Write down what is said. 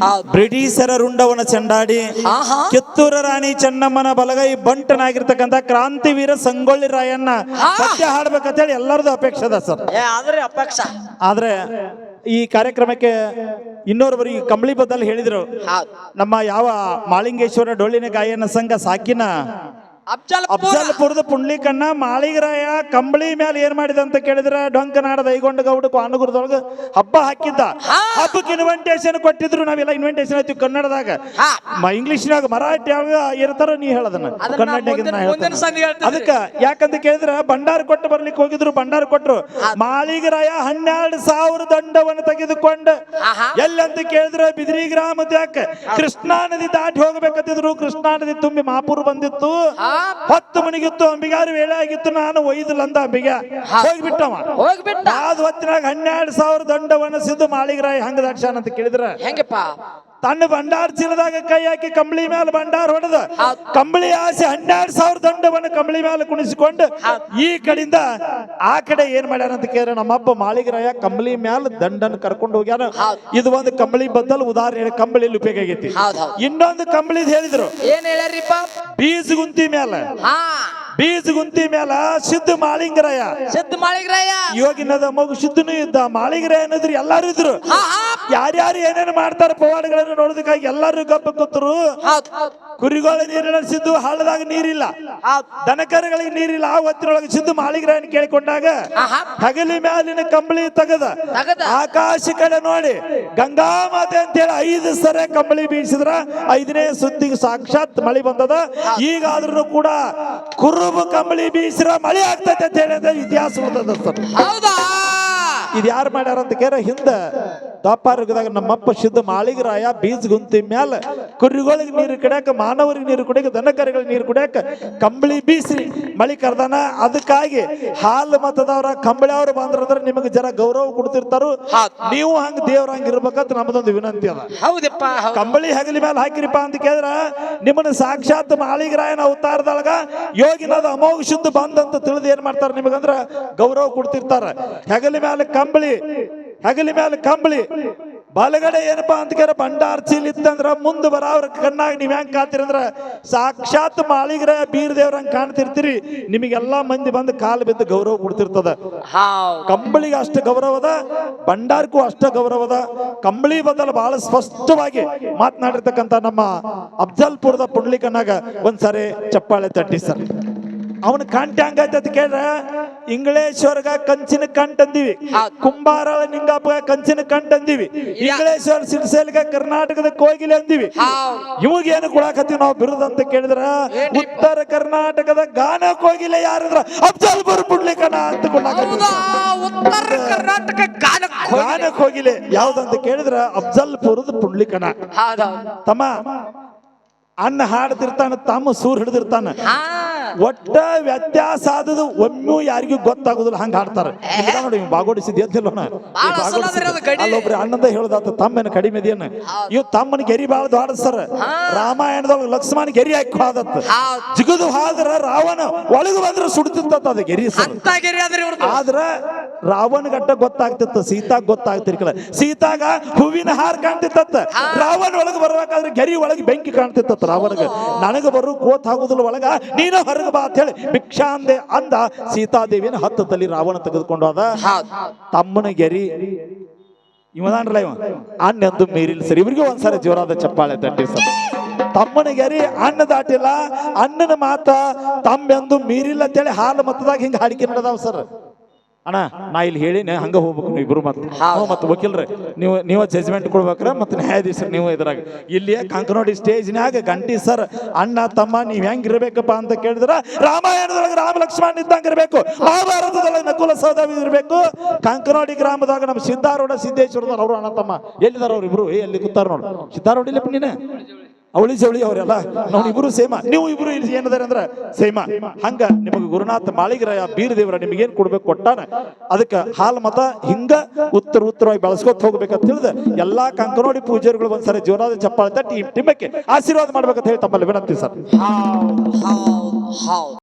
ಹೌದು. ಬ್ರಿಟಿಷರ ರುಂಡವನ ಚಂಡಾಡಿ ಕಿತ್ತೂರ ರಾಣಿ ಚೆನ್ನಮ್ಮನ ಬಲಗೈ ಬಂಟನಾಗಿರ್ತಕ್ಕಂತ ಕ್ರಾಂತಿವೀರ ಸಂಗೊಳ್ಳಿ ರಾಯಣ್ಣ ಹಾ. ಹಾಡ್ಬೇಕಂತ ಹೇಳಿ ಎಲ್ಲರದು ಅಪೇಕ್ಷೆ ಅದ ಸರ್. ಆದ್ರೆ ಅಪೇಕ್ಷ. ಆದ್ರೆ ಈ ಕಾರ್ಯಕ್ರಮಕ್ಕೆ ಇನ್ನೋರ್ವರು ಈ ಕಂಬಳಿ ಬದಲ್ ಹೇಳಿದ್ರು. ನಮ್ಮ ಯಾವ ಮಾಳಿಂಗೇಶ್ವರ ಡೊಳ್ಳಿನ ಗಾಯನ ಸಂಘ ಸಾಕಿನ ಅಫ್ಜಲ್ಪುರದ ಪುಂಡ್ಲಿಕನ್ನ ಮಾಳಿಗರಾಯ ಕಂಬಳಿ ಮೇಲೆ ಏನ್ ಮಾಡಿದ ಅಂತ ಕೇಳಿದ್ರೆ ಡೊಂಕನಾಡ ದೈಗೊಂಡ ಗೌಡ ಕಾನುಗುರದೊಳಗ ಹಬ್ಬ ಹಾಕಿದ್ದ. ಹಬ್ಬಕ್ಕೆ ಇನ್ವೆಂಟೇಶನ್ ಕೊಟ್ಟಿದ್ರು ನಾವೆಲ್ಲ ಇನ್ವೆಂಟೇಶನ್ ಆಯ್ತು ಕನ್ನಡದಾಗ. ಇಂಗ್ಲಿಷ್ ನಾಗ ಮರಾಠಿ ಇರ್ತಾರ ನೀ ಹೇಳದನ್ನ ಕನ್ನಡ. ಅದಕ್ಕ ಯಾಕಂತ ಕೇಳಿದ್ರ ಭಂಡಾರ ಕೊಟ್ಟು ಬರ್ಲಿಕ್ಕೆ ಹೋಗಿದ್ರು ಭಂಡಾರ ಕೊಟ್ರು. ಮಾಳಿಗರಾಯ ಹನ್ನೆರಡು ಸಾವಿರ ದಂಡವನ್ನು ತೆಗೆದುಕೊಂಡು. ಎಲ್ಲಂತ ಕೇಳಿದ್ರೆ ಬಿದಿರಿ ಗ್ರಾಮದ್ಯಾಕ ಕೃಷ್ಣಾ ನದಿ ದಾಟಿ ಹೋಗ್ಬೇಕಂತಿದ್ರು. ಕೃಷ್ಣಾ ನದಿ ತುಂಬಿ ಮಾಪುರ್ ಬಂದಿತ್ತು. ಹತ್ತು ಮನಿಗಿತ್ತು ಅಂಬಿಗಾರು ವೇಳೆ ಆಗಿತ್ತು ನಾನು ಒಯ್ದಿಲ್ಲ ಅಂದ ಅಂಬಿಗ. ಹೋಗ್ಬಿಟ್ಟವ. ಹೋಗ್ಬಿಟ್ಟ. ಆದ ಹೊತ್ತಿನಾಗ ಹನ್ನೆರಡು ಸಾವಿರ ದಂಡವನ್ನ ಸಿದ್ದು ಮಾಳಿಗರಾಯ ಹಂಗ ದಾಕ್ಷಾನ ಅಂತ ಕೇಳಿದ್ರ? ಹೆಂಗಪ್ಪ? ತನ್ನ ಭಂಡಾರ ಚೀಲದಾಗ ಕೈ ಹಾಕಿ ಕಂಬಳಿ ಮೇಲೆ ಭಂಡಾರ ಹೊಡೆದ. ಕಂಬಳಿ ಆಸೆ ಹನ್ನೆರಡು ಸಾವಿರ ದಂಡವನ್ನು ಕಂಬಳಿ ಮೇಲೆ ಕುಣಿಸಿಕೊಂಡು ಈ ಕಡೆಯಿಂದ ಆ ಕಡೆ ಏನ್ ಮಾಡ್ಯಾರ ಅಂತ ಕೇಳಿದ್ರೆ ನಮ್ಮಪ್ಪ ಮಾಳಿಗರಾಯ ಕಂಬಳಿ ಮೇಲೆ ದಂಡನ್ನು ಕರ್ಕೊಂಡು ಹೋಗ್ಯಾನ. ಇದು ಒಂದು ಕಂಬಳಿ ಬದ್ದಲ್ ಉದಾಹರಣೆ ಕಂಬಳಿ ಉಪಯೋಗ ಆಗೈತಿ. ಇನ್ನೊಂದು ಕಂಬಳಿ ಹೇಳಿದ್ರು. ಏನ್ ಹೇಳ್ಯಾರಿಪ್ಪ ಬೀಜ ಗುಂತಿ ಮೇಲೆ ಬೀಜ ಗುಂತಿ ಮೇಲ ಸಿದ್ಧ ಮಾಳಿಂಗರಾಯ. ಸಿದ್ಧ ಮಾಳಿಂಗರಾಯ. ಯೋಗಿನದ ಮಗು ಸಿದ್ಧನೂ ಇದ್ದ ಮಾಳಿಗರಾಯ ಅನ್ನೋದ್ರು ಎಲ್ಲಾರು ಇದ್ರು. ಯಾರ್ಯಾರು ಏನೇನು ಮಾಡ್ತಾರ ಪವಾಡಗಳನ್ನು ನೋಡೋದಕ್ಕಾಗಿ ಎಲ್ಲರೂ ಗಪ್ಪ ಕೂತರು. ಕುರಿಗಳ ನೀರು ನಡೆಸಿದ್ದು ಹಳ್ಳದಾಗ ನೀರಿಲ್ಲ. ದನಕರಗಳಿಗೆ ನೀರಿಲ್ಲ. ಆ ಹೊತ್ತಿನೊಳಗೆ ಸಿದ್ದು ಮಾಳಿಗ್ರಹಣ ಕೇಳಿಕೊಂಡಾಗ ಹಗಲಿ ಮ್ಯಾಲಿನ ಕಂಬಳಿ ತೆಗದ. ಆಕಾಶ ಕಡೆ ನೋಡಿ. ಗಂಗಾ ಮಾತೆ ಅಂತೇಳಿ ಐದು ಸರ ಕಂಬಳಿ ಬೀಸಿದ್ರ ಐದನೇ ಸುದ್ದಿಗೆ ಸಾಕ್ಷಾತ್ ಮಳಿ ಬಂದದ. ಈಗಾದ್ರೂ ಕೂಡ ಕುರುಬು ಕಂಬಳಿ ಬೀಸಿರ ಮಳೆ ಆಗ್ತೈತೆ ಅಂತ ಹೇಳಿ ಇತಿಹಾಸ ಉಳಿದದ ಸರ್. ಇದು ಯಾರು ಮಾಡ್ಯಾರ ಅಂತ ಕೇರ ಹಿಂದ. ದ್ವಾಪಾರದಾಗ ನಮ್ಮಪ್ಪ ಸಿದ್ಧ ಮಾಳಿಗರಾಯ ಬೀಜ ಗುಂತಿ ಮ್ಯಾಲ ಕುರಿಗಳಿಗೆ ನೀರು ಕುಡಿಯಾಕ ಮಾನವರಿಗೆ ನೀರು ಕುಡಿಯಾಕ ದನಕರುಗಳಿಗೆ ನೀರು ಕುಡಿಯಾಕ ಕಂಬಳಿ ಬೀಸಿ ಮಳಿ ಕರ್ದಾನ ಅದಕ್ಕಾಗಿ ಹಾಲು ಮತದವರ ಕಂಬಳಿ ಅವ್ರು ಬಂದ್ರಂದ್ರೆ ನಿಮಗೆ ಜರ ಗೌರವ ಕೊಡ್ತಿರ್ತಾರು. ನೀವು ಹಂಗ ದೇವ್ರ ಹಂಗ ಇರ್ಬೇಕಂತ ನಮ್ದೊಂದು ವಿನಂತಿ ಅದ. ಹೌದಪ್ಪ ಕಂಬಳಿ ಹಗಲಿ ಮೇಲೆ ಹಾಕಿರಿಪ್ಪ ಅಂತ ಕೇಳಿದ್ರ ನಿಮ್ಮನ್ನ ಸಾಕ್ಷಾತ್ ಮಾಳಿಗರಾಯನ ಅವತಾರದೊಳಗ ಯೋಗಿನದ ಅಮೋಘ ಶುದ್ಧ ಬಂದಂತ ತಿಳಿದು ಏನ್ ಮಾಡ್ತಾರ ನಿಮಗಂದ್ರ ಗೌರವ ಕೊಡ್ತಿರ್ತಾರ. ಹೆಗಲಿ ಮೇಲೆ ಕಂಬಳಿ ಹೆಗಲಿ ಮೇಲೆ ಕಂಬಳಿ. ಬಲಗಡೆ ಏನಪ್ಪಾ ಅಂತ ಕೇಳ ಭಂಡಾರ ಚೀಲ ಇತ್ತಂದ್ರ ಮುಂದೆ ಬರಾವ್ರ ಕಣ್ಣಾಗ ನೀವ್ ಹೆಂಗ್ ಕಾತಿರಂದ್ರ ಸಾಕ್ಷಾತ್ ಮಾಳಿಗರ ಬೀರ್ ದೇವ್ರಂಗ್ ಕಾಣ್ತಿರ್ತೀರಿ. ನಿಮಗೆಲ್ಲಾ ಮಂದಿ ಬಂದು ಕಾಲು ಬಿದ್ದು ಗೌರವ ಕೊಡ್ತಿರ್ತದ. ಕಂಬಳಿಗೆ ಅಷ್ಟು ಗೌರವದ ಭಂಡಾರಕ್ಕೂ ಅಷ್ಟ ಗೌರವದ ಕಂಬಳಿ ಬದಲು ಬಹಳ ಸ್ಪಷ್ಟವಾಗಿ ಮಾತನಾಡಿರ್ತಕ್ಕಂಥ ನಮ್ಮ ಅಫ್ಜಲ್ಪುರದ ಪುಂಡ್ಲಿಕನಾಗ ಒಂದ್ಸರಿ ಚಪ್ಪಾಳೆ ತಟ್ಟಿ ಸರ್. ಅವನ ಕಂಠ ಹಂಗೈತೆ ಅಂತ ಕೇಳ್ರ? ಇಂಗ್ಲೇಶ್ವರ್ಗ ಕಂಚಿನ ಕಂಠ ಅಂದಿವಿ. ಹೌದ್. ಕುಂಬಾರ ನಿಂಗಪ್ಪ ಕಂಚಿನ ಕಂಠ ಅಂದಿವಿ. ಇಂಗ್ಲೇಶ್ವರ ಸಿರ್ಸೇಲ್ಗ ಕರ್ನಾಟಕದ ಕೋಗಿಲೆ ಅಂದಿವಿ. ಇವಾಗ ಏನು ಕೊಡಾಕತ್ತೀವಿ ನಾವು ಬಿರುದ ಅಂತ ಕೇಳಿದ್ರ? ಉತ್ತರ ಕರ್ನಾಟಕದ ಗಾನ ಕೋಗಿಲೆ ಯಾರಂದ್ರ? ಅಫ್ಜಲ್ಪುರ ಪುಂಡ್ಲಿಕನ ಅಂತ ಕೊಡಾಕತ್ತೀವಿ. ಉತ್ತರ ಕರ್ನಾಟಕ ಗಾನಕ್ಕೆ ಗಾನ ಕೋಗಿಲೆ ಹೋಗಿಲೆ ಯಾವ್ದಂತ ಕೇಳಿದ್ರ? ಅಫ್ಜಲ್ಪುರದ ಪುಂಡ್ಲಿಕನ. ಹೌದೌದು. ತಮ್ಮ ಅನ್ನ ಹಾಡ್ತಿರ್ತಾನ ತಮ್ಮ ಸೂರ್ ಹಿಡ್ದಿರ್ತಾನ. ಒಟ್ಟ ವ್ಯತ್ಯಾಸ ಆದದು ಒಮ್ಮೂ ಯಾರಿಗೂ ಗೊತ್ತಾಗುದಿಲ್ಲ ಹಂಗ ಹಾಡ್ತಾರ. ನೋಡಿ ಬಾಗೋಡಿಸಿದ್ ಗಡಿ. ಅಲ್ಲೊಬ್ರು ಅಣ್ಣಂದ ಹೇಳದಾತ ತಮ್ಮನ ಕಡಿಮೆ ಇದೇನ ಇವ್ ತಮ್ಮನ ಗೆರಿ ಬಾಳ ಸರ್. ರಾಮಾಯಣದೊಳಗ ಲಕ್ಷ್ಮಣ ಗೆರಿ ಹಾಕಿ ಹಾದತ್ತ ಹೌದ್. ಜಿಗದು ಹಾದ್ರ ರಾವಣ ಒಳಗ ಬಂದ್ರ ಸುಡ್ತಿತ್ತ ಅದ ಗೆರಿ ಸರ್. ಆದ್ರ ರಾವಣ ಗಟ್ಟ ಗೊತ್ತಾಗ್ತಿತ್ತು ಸೀತಾಗ ಗೊತ್ತಾಗ್ತಿರ್ಕಲ್ಲ ಸೀತಾಗ ಹೂವಿನ ಹಾರ ಕಾಣ್ತಿತ್ತ ರಾವಣ ಒಳಗೆ ಬರ್ಬೇಕಾದ್ರೆ ಗೆರಿ ಒಳಗೆ ಬೆಂಕಿ ಕಾಣ್ತಿತ್ತ ರಾವಣಗ. ನನಗ ಬರು ಕೋತ್ ಆಗುದಿಲ್ಲ ಒಳಗ ನೀನು ಹೊರಗೆ ಬಾ ಅಂತ ಹೇಳಿ ಭಿಕ್ಷಾ ಅಂದೆ ಅಂದ ಸೀತಾದೇವಿನ ಹತ್ತದಲ್ಲಿ ರಾವಣ ತೆಗೆದುಕೊಂಡು ಅದ ಹೌದ್. ತಮ್ಮನ ಗೆರಿ. ಇವನಲ್ಲ ಇವ? ಅನ್ನೆಂದು ಮೀರಿಲ್ಲ ಸರಿ. ಇವ್ರಿಗೆ ಒಂದ್ಸರಿ ಜೋರಾದ ಚಪ್ಪಾಳೆ ತಟ್ಟಿ ಸರ್ ತಮ್ಮನ ಗೆರಿ ಅನ್ನ ದಾಟಿಲ್ಲ. ಅನ್ನನ ಮಾತ ತಮ್ಮೆಂದು ಮೀರಿಲ್ಲ ಅಂತೇಳಿ ಹಾಲು ಮತದಾಗ ಹಿಂಗ ಹಾಡಿಕೆ ನಡೆದಾವ ಸರ್. ಅಣ್ಣ ನಾ ಇಲ್ಲಿ ಹೇಳಿನ ಹಂಗೆ ಹೋಗ್ಬೇಕು ನೀವು ಇಬ್ರು ಮತ್ತೆ ಮತ್ತೆ ವಕೀಲ್ರೆ ನೀವು ನೀವು ಜಜ್ಮೆಂಟ್ ಕೊಡ್ಬೇಕ್ರ ಮತ್ತೆ ನ್ಯಾಯಾಧೀಶರು ನೀವು ಇದ್ರಾಗ. ಇಲ್ಲಿ ಕಂಕನೋಡಿ ಸ್ಟೇಜ್ನಾಗ ಗಂಟಿ ಸರ್ ಅಣ್ಣ ತಮ್ಮ ನೀವು ಹೆಂಗೆ ಇರಬೇಕಪ್ಪ ಅಂತ ಕೇಳಿದ್ರೆ ರಾಮಾಯಣದೊಳಗೆ ರಾಮ ಲಕ್ಷ್ಮಣ ಇದ್ದಂಗೆ ಇರಬೇಕು ಮಹಾಭಾರತದೊಳಗೆ ನಕುಲ ಸಹದೇವಿ ಇರಬೇಕು. ಕಂಕನೋಡಿ ಗ್ರಾಮದಾಗ ನಮ್ಮ ಸಿದ್ಧಾರೂಢ ಸಿದ್ದೇಶ್ವರದವ್ರು ಅವರು ಅಣ್ಣ ತಮ್ಮ. ಎಲ್ಲಿದಾರ ಅವ್ರು ಇಬ್ರು ಏ ಎಲ್ಲಿ ಕೂತಾರ ನೋಡು. ಸಿದ್ಧಾರೂಢ ಇಲ್ಲಪ್ಪ ನೀನು? ಅವಳಿ ಜವಳಿ ಅವರೆಲ್ಲ. ನಾವು ಇಬ್ರು ಸೇಮ. ನೀವು ಇಬ್ರು ಇಲ್ಲಿ ಏನದಾರೆ ಅಂದ್ರೆ ಸೇಮ. ಹಂಗ ನಿಮಗೆ ಗುರುನಾಥ ಮಾಳಿಗರಾಯ ಬೀರದೇವರ ನಿಮಗೇನ್ ಕೊಡ್ಬೇಕು ಕೊಟ್ಟಾನ? ಅದಕ್ಕೆ ಹಾಲ್ ಮತ ಹಿಂಗ ಉತ್ತರ ಉತ್ತರವಾಗಿ ಬೆಳೆಸ್ಕೊತ ಹೋಗ್ಬೇಕಂತ ತಿಳಿದ ಎಲ್ಲಾ ಕಂಕನೋಡಿ ಪೂಜಾರಿಗಳು ಒಂದ್ಸರಿ ಜೀವನಾದ ಚಪ್ಪಾಳ ತಟ್ಟಿ ಟಿಮ್ಮಕ್ಕೆ ಆಶೀರ್ವಾದ ಮಾಡ್ಬೇಕಂತ ಹೇಳಿ ತಮ್ಮಲ್ಲಿ ವಿನಂತಿ ಸರ್.